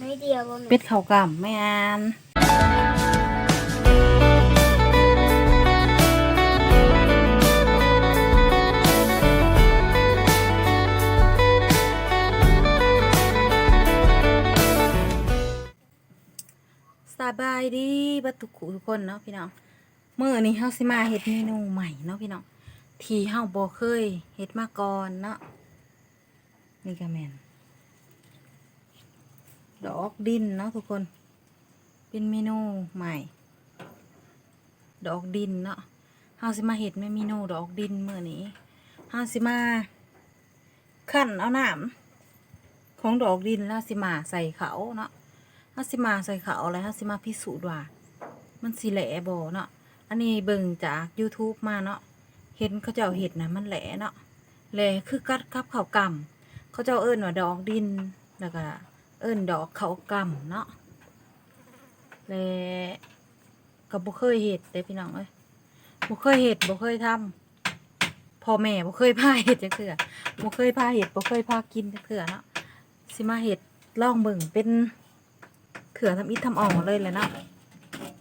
น้อยเดียวบ่แม่เป็ดข้าวกล่ำไม่อ่านสบายดีบัดทุกคู่ทุกคนเนาะพี่น้องมื้อนี้เฮาสิมาเฮ็ดเมนูใหม่เนาะพี่น้องที่เฮาบ่เคยเฮ็ดมาก่อนเนาะนี่ก็แม่น ดอกดินเนาะทุกคน เป็นเมนูใหม่ ดอกดินเนาะเฮาสิมาเห็ดเมนูดอกดินเมื่อนี้เฮาสิมาขั้นเอาน้ำของดอกดินแล้วสิมาใส่เขาเนาะเฮาสิมาใส่เขาแล้วเฮาสิมาพิสูจน์ว่ามันสิแหล่บ่เนาะอันนี้เบิ่งจาก YouTube มาเนาะเห็นเขาเจ้าเห็ดนะมันแหล่เนาะแหล่คือกัดกับข้าวกำเขาเจ้าเอิ้นว่าดอกดินแล้วก็ เอิ้นดอกเขากำเนาะและก็บ่เคยเห็ดเด้พี่น้องเอ้ยบ่เคยเห็ดบ่เคยทำพ่อแม่บ่เคยพาเห็ดจักเทื่อบ่เคยพาเห็ดบ่เคยพากินจักเทื่อเนาะสิมาเห็ดลองเบิ่งเป็นเถื่อทำอิฐทำอ่องเลยแหละเนาะ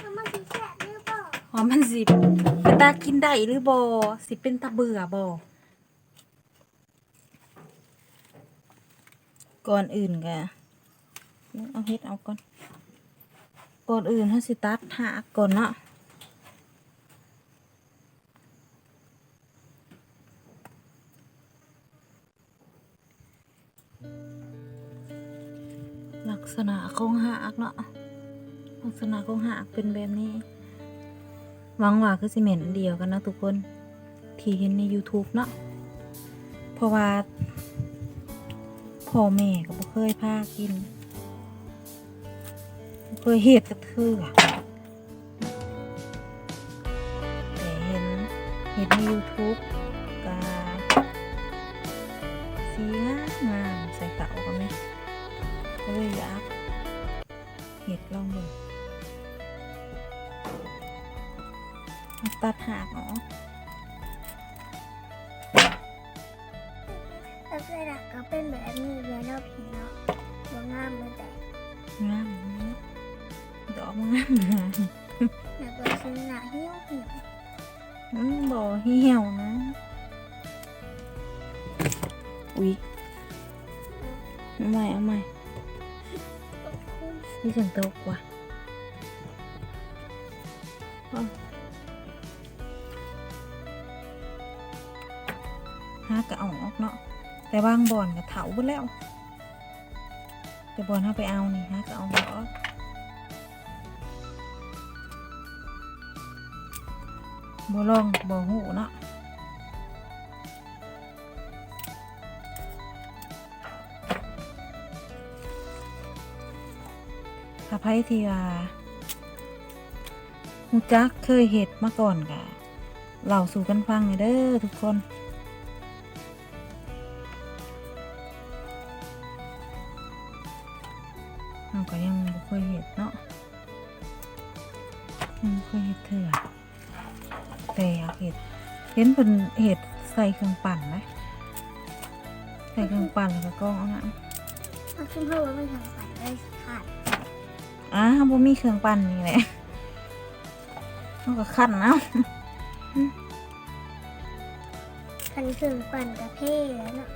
แล้วมันสิแซ่บหรือเปล่าหอมมันสิเป็นตากินได้หรือบ่สิเป็นตาเบื่อบ่ก่อนอื่นก็ เอาเฮ็ดเอาก่อนก่อนอื่นเฮาสิตัดหากก่อนเนาะลักษณะของหากเนาะลักษณะของหากเป็นแบบนี้หวังว่าคือสิเหม็นเดียวกันนะทุกคนที่เห็นใน YouTube เนาะเพราะว่าพ่อแม่ก็บ่เคยพากิน เคยเฮ็ดสักเทื่อแต่เห็นเห็นใน YouTube ก็สีงามงามใส่เต่าก็ไหมก็เลยอยากเห็ดลองดูตัดหากเนาะแล้วเสื้อดักก็เป็นแบบนี้เลยเนาะพี่เนาะบ่งามเลยแต่งามเนาะด อกมันงามงามแล้วก็ซื้อหน้าเหี่ยวเหี่ยวอืมบ่เหี่ยวนะ อุ๊ยเอาใหม่เอาใหม่นี่ฉันตกว่ะอาหากะเอาออกเนาะแต่บางบ่อนก็เถาไปแล้ว แต่บ่อนถ้าไปเอานี่ฮะก็เอาออก บ่ลองบ่หูเนาะถ้าไพ่ที่ว่าหูจักเคยเห็ดมาก่อนกะเล่าสู่กันฟังเด้อทุกคน นเป็นเห็ดใส่เครื่องปั่นไหมใส่เครื่องปั่นแล้วก็กรองเอานะเอาขึ้นเพื่อว่าไม่ทำใส่ได้ขาดอ่าบ่มีเครื่องปั่นนี่แหละเราก็ขั้นเอาคันเครื่องปั่นกระเพ่แล้วเนาะ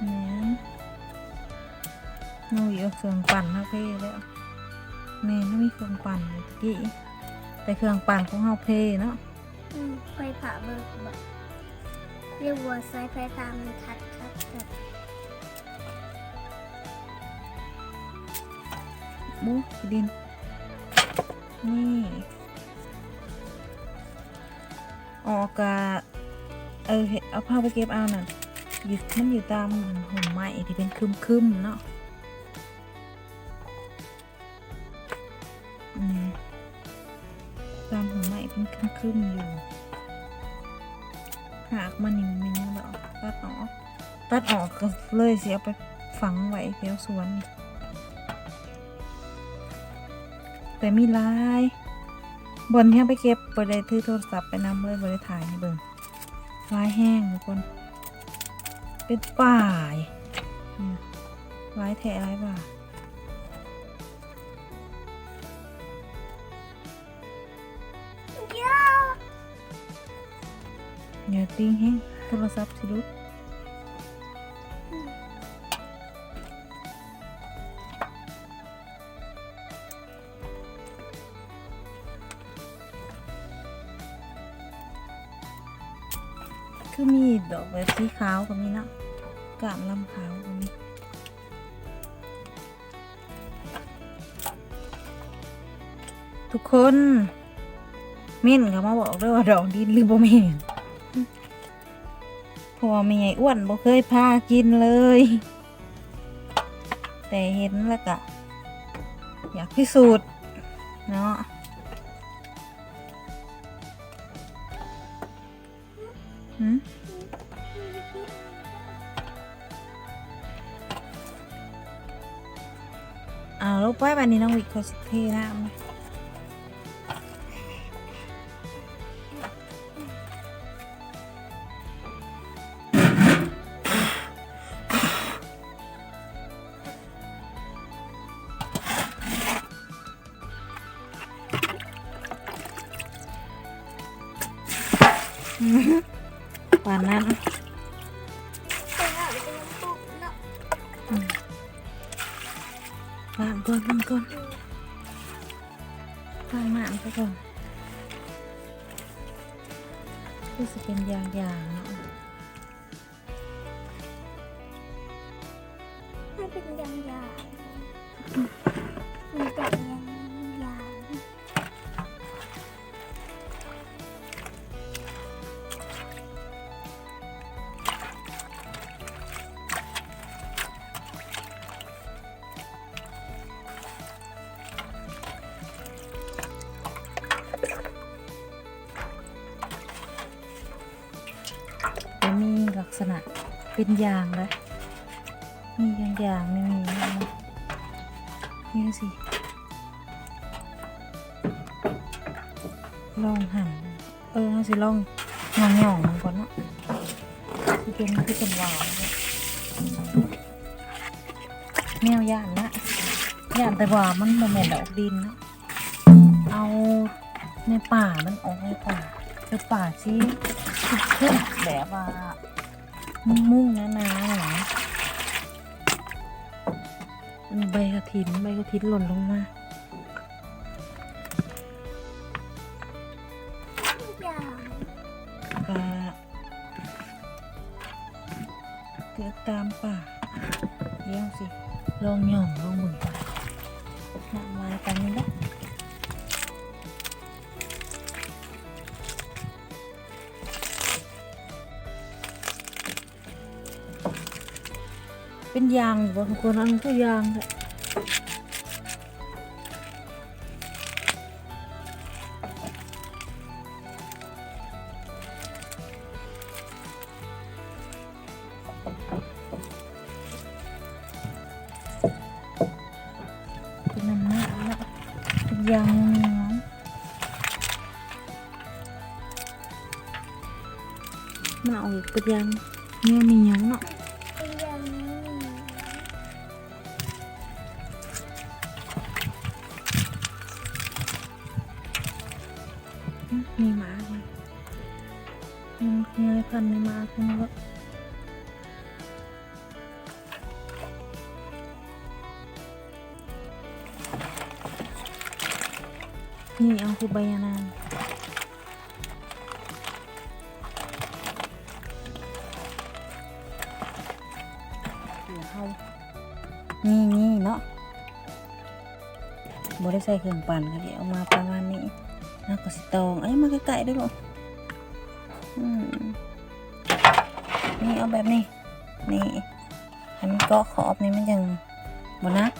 อืมหนูเอาเครื่องปั่นเฮาเพ่แล้วแม่ไม่มีเครื่องปั่นเลยตะกี้แต่เครื่องปั่นของเฮาเพ่เนาะอืม ไฟผ่าเบิกแบบเรียกว่าสายไฟฟ้ามันทัดทัดทัดบูขี้ดิน นี่ ออกกะเออเห็ดเอาผ้าไปเก็บเอาน่ะอยู่มันอยู่ตามห่มไม้ที่เป็นคึมๆเนาะ มไม้นคึมๆอยู่ หากมันนี่มันดอกตัดออก ตัดออกก็เลยเสียไปฝังไว้แถวสวนนี่แต่มีลายบนที่าไปเก็บบนได้ถือโทรศัพท์ไปนำเลยบนได้ถ่ายให้เบิ่งลายแห้งทุกคน เป็นป่ายลายแท้ลายป่า ดีแฮงโทรศัพท์สิลุกคือมีดอกแบบสีขาวก็มีเนาะกาบลำขาวก็มีทุกคนเม่นก็มาบอกด้วยว่าดอกดินหรือบ่เม่น ราะว่าไม่ใหญ่อ้วนบ่เคยพากินเลย แต่เห็นแล้วก็อยากพิสูจน์เนาะหืมเอาลูกไปบันนี้น้องวิกเขาสิเทน้ำ ล้างมากทุกคนรู้สึกเป็นอย่างๆเนาะให้เป็นยางๆมันเป็นยาง ษณะเป็นยางนะมีอย่างๆไม่มีนะนี่สิ ลองหั่นเออเอาสิลองงองงๆมันก่อนเนาะที่เป็นที่เป็นวานเนี่ยแมวย่านนะย่านแต่ว่ามันโมเมนดอกดินเนาะเอาในป่ามันออกในป่าคือป่าที่ขึ้นแบบว่า มุ่งๆนะนะหนะมีใบกระถินใบกระถินหล่นลงมายางก็เกิดตามป่าเลี้ยงสิ ลองหย่องลองหมุนไปน้ำลายกันนี่นะ เป็นยางบางคนอันก็ยางแหละเป็นน้ำหนักแล้วยางเนียวมันออกอีกเป็นยาง นี่เอาคือใบยานางเดี๋ยวเขานี่นี่เนาะบได้ใส่เครื่องปั่นก็เดี๋ยวเอามาประมาณนี้แล้วก็สตองเอ้ยมาใกล้ๆด้วยลูกอืมนี่เอาแบบนี้ นี่ให้มันเกาะขอบนี่มันยังบนัก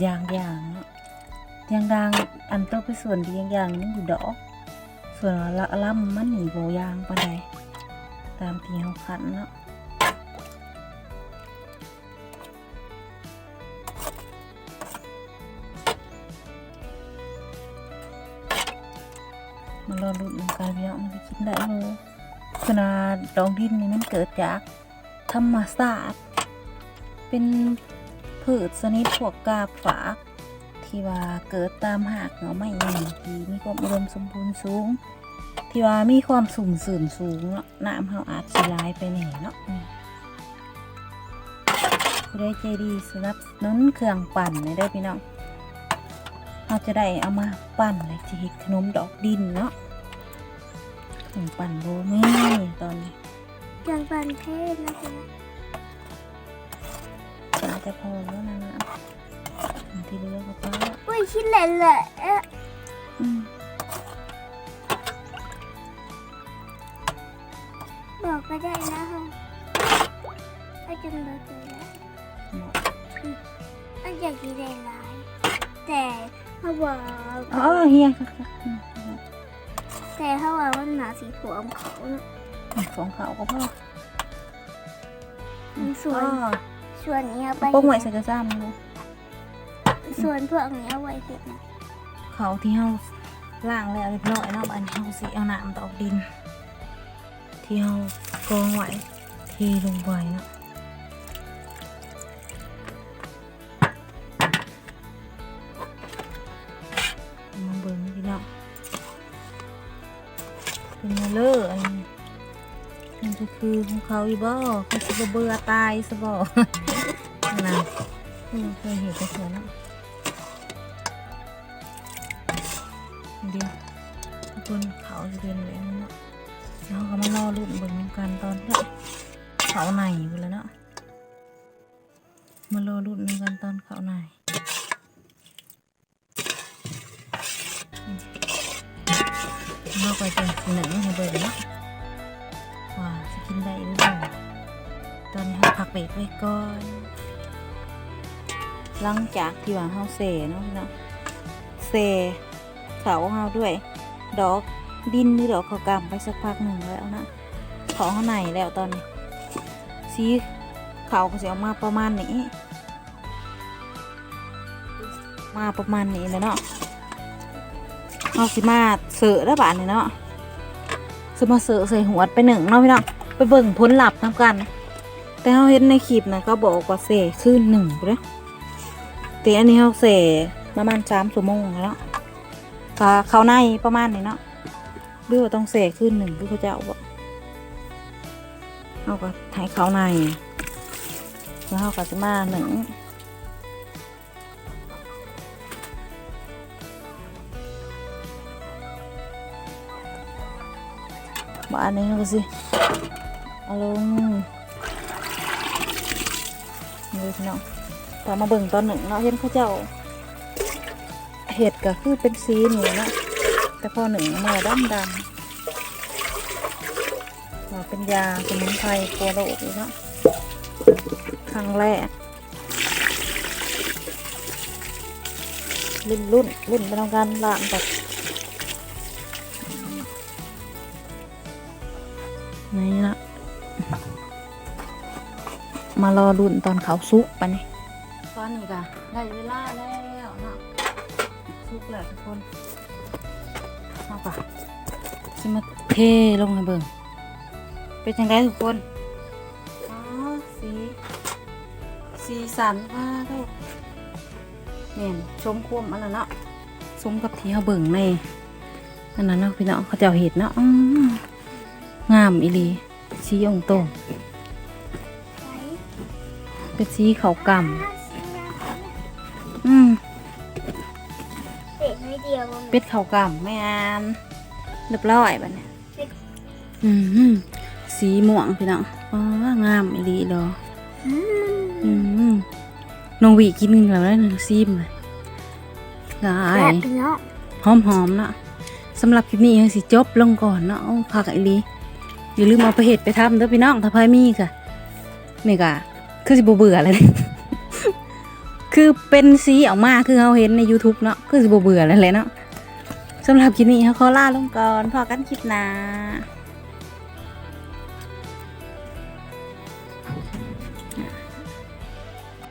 อย่างอย่างๆอย่างดังอันโตไปส่วนดีอย่างอย่างนี่อยู่ดอกส่วนละล่ำมันหนีโบยางไปานตามที่เขาคันเนาะารอรุ่นนำการพี่น้องมันจะกินได้เลยขนาดดอกดินนี่มันเกิดจากธรรมศาสตร์เป็น พืชชนิดพวกกาฝาก ที่ว่าเกิดตามหากเหงาไม้ใหญ่ที่มีความอุดมสมบูรณ์สูง ที่ว่ามีความสูงสื่นสูงเนาะน้ำเฮาอาจสิร้ายไปแหน่เนาะผู้ได้ใจดีสนับสนุนเครื่องปั่นในเด้พี่น้องเราจะได้เอามาปั่นเลยจะเฮ็ดขนมดอกดินเนาะเครื่องปั่นโบมีตอนนี้ เครื่องปั่นเทศนะคะ อาจจะพอแล้วนะนะอันที่เหลือก็พอละอุ้ยชิ้นเล็กเลยเอ๊ะอืมบอกก็ได้นะคะอาจจะเลิกเลยนะเหมาะอาจจะกินได้หลายแต่เขาบอกอ๋อเฮียค่ะค่ะอืมแต่เขาบอกว่าหนาสีถ่วมเขาเนอะอืมของเขาก็พอส่วนอ๋อ ส่วนนี้เอาไปพวกไว้ใส่กระซ้ำเลยส่วนพวกนี้เอาไว้เห็ดนะเขาที่เฮาล่างแล้วเรียบร้อยเนาะอันนี้เฮาสิเอาน้ำตอกดิน ที่เฮากองไว้เทลงไปเนาะ คือของเขาอีบ่คือสิบเบื่อตายซะบ่นะอืมเคยเห็นแต่เสือเนาะเดียวคนเขาจะเป็นแบบนี้เนาะแล้วก็มารอรุ่นเบิ่งนกันตอนที่เขาไหนไปแล้วเนาะมารอรุ่นนำกันตอนเขาไหนเราก็จะหนึ่งให้เบิ่งเนาะ กินได้หรือเปล่าตอนนี้เราพักเบรกไว้ก่อนหลังจากที่ว่าเฮาเสเนาะเนาะเสเขาเฮาด้วย ดอกดินหรือดอกขากำไปสักพักหนึ่งแล้วนะเขาข้างในแล้วตอนนี้สีเขาก็จะออกมาประมาณนี้ มาประมาณนี้เลยเนาะเอาสิมาเสือแล้วบาทนี่เนาะสิมาเสือใส่หัวไปหนึ่งเนาะพี่เนาะ ไปเบิ่งผลลัพธ์นำกัน แต่เฮาเห็นในคลิปนะก็บอกว่าเสขึ้นหนึ่งไปเลยแต่อันนี้เฮาเสประมาณสามชั่วโมงแล้วเนาะก็เขาในประมาณนี้เนาะหรือว่าต้องเสกขึ้นหนึ่งคือเขาจะเอาบ่เอาก็ให้เขาในแล้วเขาก็จะมาหนึ่ง บ้านนี้เขาก็สิเอาลงดูพี่น้องตอนมาเบิ่งตอนหนึ่งเนาะเห็นเขาเจ้า เห็ดก็คือเป็นสีนี่เนาะแต่พอหนึ่งมาดำดำว่าเป็นยาสมุนไพรตัวโรคเลยเนาะครั้งแรกรุ่นรุ่นรุ่นเป็นการล้างแบบ นี่นะมารอรุ่นตอนเขาซุกปะนี่ตอนนี้ก็ได้เวลาแล้วเนาะทุกแหละทุกคนเอาปะจะมาเทลงในเบิ่งเป็นยังไงทุกคนอ๋อสีสีสันว่าทุกเนี่ยชมควมอันนั้นเนาะสมกับที่เขาเบิ่งในอันนั้นเนาะพี่น้องเขาจะเอาเห็ดเนาะอื้อ งามอีหลีสีองโตงใส่เป็นสีขาวกห้าสิบนะำอืมเตะไม่เดียวมันเป็ดขาวกำไม่อ่านเรียบร้อยบัดเนี่ยอืมสีม่วงพี่น้องอ๋องามอีหลีดออืมอืมน้องหวีกินแล้วได้หนึ่งซีมเลยได้แบบพี่น้องหอมหอมๆเนาะสำหรับคลิปนี้ยังสิจบลงก่อนเนาะเอาผักอีหลี อย่าลืมเอาไปเห็ดไปทำเด้อพี่น้องถ้าพายมีค่ะนี่ก็คือสิบเบื่อเลยคือเป็นสีออกมาคือเราเห็นใน YouTube เนาะคือสิบเบื่อแล้วแหละเนาะสำหรับคลิปนี้เขาขอลาลงก่อนพอกันคลิปหน้า